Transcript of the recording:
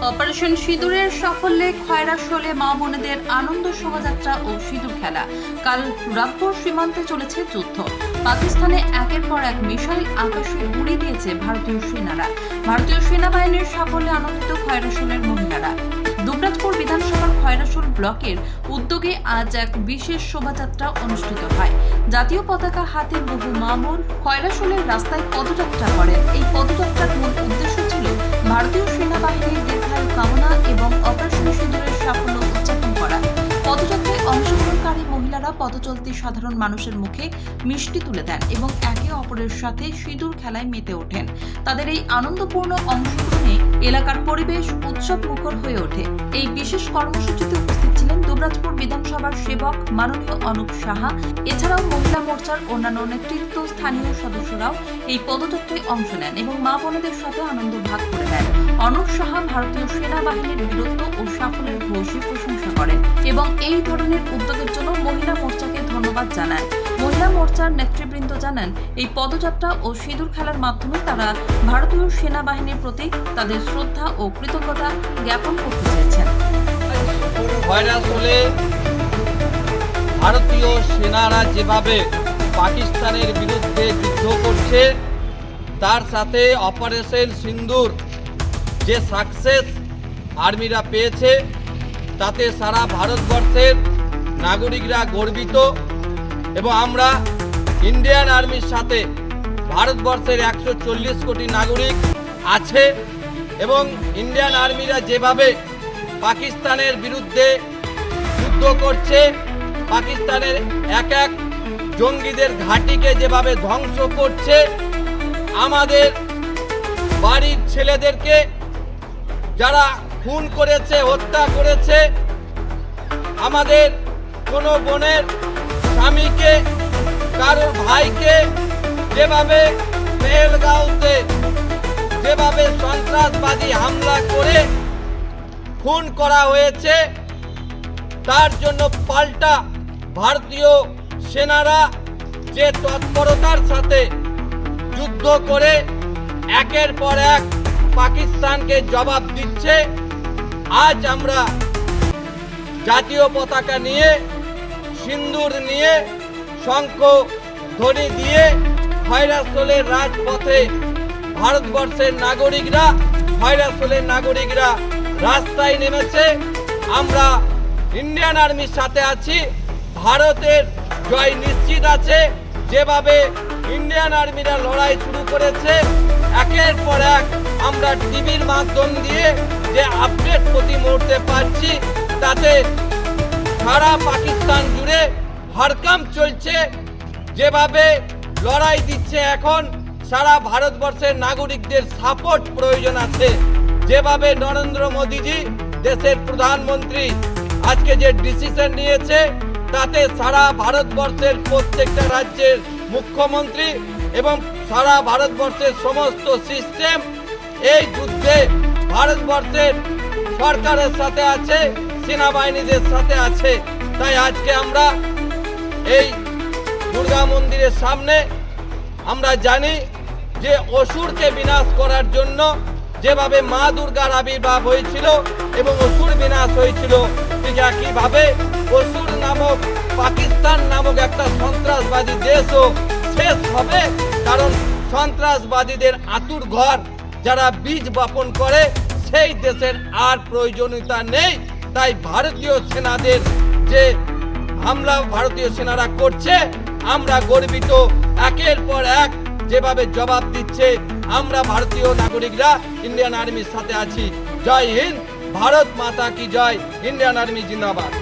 Operation সিঁদুরের সাফল্যে খয়রাশোলে মা বোনেদের আনন্দ শোভাযাত্রা ও সিঁদুর খেলা। কাল রামপুর সীমান্তে চলেছে যুদ্ধ। পাকিস্তানে একের পর এক মিসাইল আকাশে উড়িয়ে দিয়েছে ভারতীয় সেনারা। ভারতীয় সেনাবাহিনীর সাফল্যে আনন্দিত খয়রাশোলের মহিলারা। দুবরাজপুর বিধানসভার খয়রাসোল ব্লকের উদ্যোগে আজ এক বিশেষ শোভাযাত্রা অনুষ্ঠিত হয়। জাতীয় পতাকা হাতে বহু মামুন খয়রাসোলের রাস্তায় পদযাত্রা করেন। এই পদযাত্রার মূল উদ্দেশ্য ছিল ভারতীয় সেনাবাহিনীর দীর্ঘায়ু কামনা এবং অপারেশন সিঁদুরের সাফল্য উদযাপন করা। পদযাত্রায় অংশগ্রহণকারী মহিলারা পদচলতি সাধারণ মানুষের মুখে মিষ্টি তুলে দেন এবং একে অপরের সাথে সিঁদুর খেলায় মেতে ওঠেন। তাদের এই আনন্দপূর্ণ অংশগ্রহণে এলাকার পরিবেশ উৎসব মুখর হয়ে ওঠে। এই বিশেষ কর্মসূচিতে সেবক মাননীয় অনুপ সাহা, এছাড়াও মহিলা মোর্চার অন্যান্য নেতৃত্ব স্থানীয় সদস্যরাও এই পদযাত্রায় অংশ নেন এবং মা বোনেদের সাথে আনন্দ ভাগ করে নেন। অনুপ সাহা ভারতীয় সেনাবাহিনীর বীরত্ব ও সাফল্যের ভূয়সী প্রশংসা করেন এবং এই ধরনের উদ্যোগের জন্য মহিলা মোর্চাকে ধন্যবাদ জানান। মহিলা মোর্চার নেতৃবৃন্দ জানান, এই পদযাত্রা ও সিঁদুর খেলার মাধ্যমে তারা ভারতীয় সেনাবাহিনীর প্রতি তাদের শ্রদ্ধা ও কৃতজ্ঞতা জ্ঞাপন করতে চেয়েছেন ভারতীয় সেনারা যেভাবে পাকিস্তানের বিরুদ্ধে যুদ্ধ করছে, তার সাথে অপারেশন সিন্দুর যে সাকসেস আর্মিরা পেয়েছে, তাতে সারা ভারতবর্ষের নাগরিকরা গর্বিত এবং আমরা ইন্ডিয়ান আর্মির সাথে ভারতবর্ষের একশো চল্লিশ কোটি নাগরিক আছে এবং ইন্ডিয়ান আর্মিরা যেভাবে পাকিস্তানের বিরুদ্ধে যুদ্ধ করছে পাকিস্তানের এক এক জঙ্গিদের ঘাঁটিকে যেভাবে ধ্বংস করছে, আমাদের বাড়ির ছেলেদেরকে যারা খুন করেছে, হত্যা করেছে, আমাদের কোনো বোনের স্বামীকে কারোর ভাইকে যেভাবে পেহেলগাঁওতে যেভাবে সন্ত্রাসবাদী হামলা করে খুন করা হয়েছে, তার জন্য পাল্টা ভারতীয় সেনারা যে তৎপরতার সাথে যুদ্ধ করে একের পর এক পাকিস্তানকে জবাব দিচ্ছে, আজ আমরা জাতীয় পতাকা নিয়ে, সিন্দুর নিয়ে, শঙ্খ ধ্বনি দিয়ে খয়রাসোলের রাজপথে ভারতবর্ষের নাগরিকরা খয়রাসোলের নাগরিকরা রাস্তায় নেমেছে। আমরা ইন্ডিয়ান আর্মির সাথে আছি। ভারতের জয় নিশ্চিত আছে। যেভাবে ইন্ডিয়ান আর্মিরা লড়াই শুরু করেছে, একের পর এক আমরা টিভির মাধ্যম দিয়ে যে আপডেট প্রতি মুহূর্তে পাচ্ছি, তাতে সারা পাকিস্তান জুড়ে হরকাম চলছে। যেভাবে লড়াই দিচ্ছে এখন, সারা ভারতবর্ষের নাগরিকদের সাপোর্ট প্রয়োজন আছে। যেভাবে নরেন্দ্র মোদীজি দেশের প্রধানমন্ত্রী আজকে যে ডিসিশন নিয়েছে তাতে সারা ভারতবর্ষের প্রত্যেকটা রাজ্যের মুখ্যমন্ত্রী এবং সারা ভারতবর্ষের সমস্ত সিস্টেম এই যুদ্ধে ভারতবর্ষের সরকারের সাথে আছে, সেনাবাহিনীদের সাথে আছে। তাই আজকে আমরা এই দুর্গা মন্দিরের সামনে আমরা জানি যে অসুরকে বিনাশ করার জন্য যেভাবে মা দুর্গার আবির্ভাব হয়েছিল এবং অসুর বিনাশ হয়েছিল ঠিক একইভাবে অসুর নামক পাকিস্তান নামক একটা সন্ত্রাসবাদী দেশও শেষ হবে। কারণ সন্ত্রাসবাদীদের আতুর ঘর যারা বীজ বপন করে, সেই দেশের আর প্রয়োজনীয়তা নেই। তাই ভারতীয় সেনাদের যে হামলা ভারতীয় সেনারা করছে, আমরা গর্বিত। একের পর এক যেভাবে জবাব দিচ্ছে, আমরা ভারতীয় নাগরিকরা, ইন্ডিয়ান আর্মির সাথে আছি। জয় হিন্দ। ভারত মাতা কি জয়? ইন্ডিয়ান আর্মি জিন্দাবাদ।